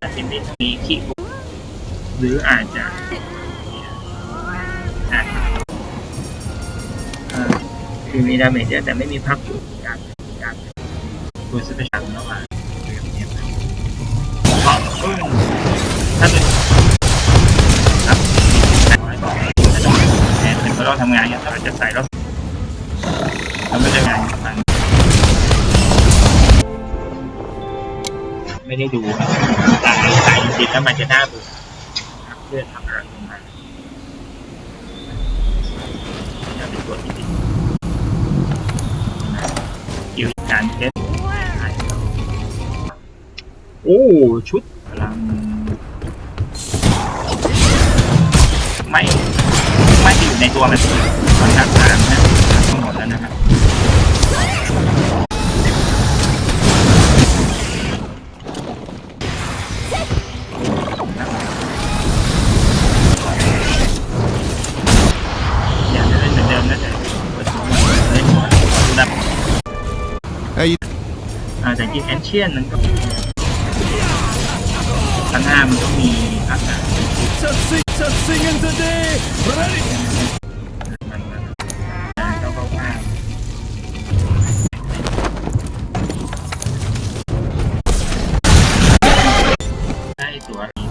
อาจจะไม่มีขี้คุกหรืออาจจะอาคือมีดาเมจเยอะแต่ไม่มีพักอยู่การการตัวสเปเชียลระหว่างเรียบเรียบขอบคุณถ้าเป็นครับน้อยบอกแทนเป็นเราทำงานกันเราจะใส่รถเราไม่ได้งาน ไม่ได้ดูครับตายตายจริงๆแล้วมันจะน่าเบื่อเพื่อนทำอะไรลงมาจะเป็นตัวที่ดีเกี่ยวกับการเทสโอ้ ชุดพลังไม่ ไม่ได้อยู่ในตัวมันมันทักฐานนะทั้งหมดแล้วนะครับ อยากจะเล่นเหมือนเดิมนะแต่เปิดตัวเล่นหัวดูนะ Hey, อ่าแต่จริงแอนเชียนมันก็ข้างหน้ามันก็มีอากาศ ตัว